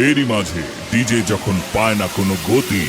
এরই মাঝে ডিজে যখন পায় না কোনো গতি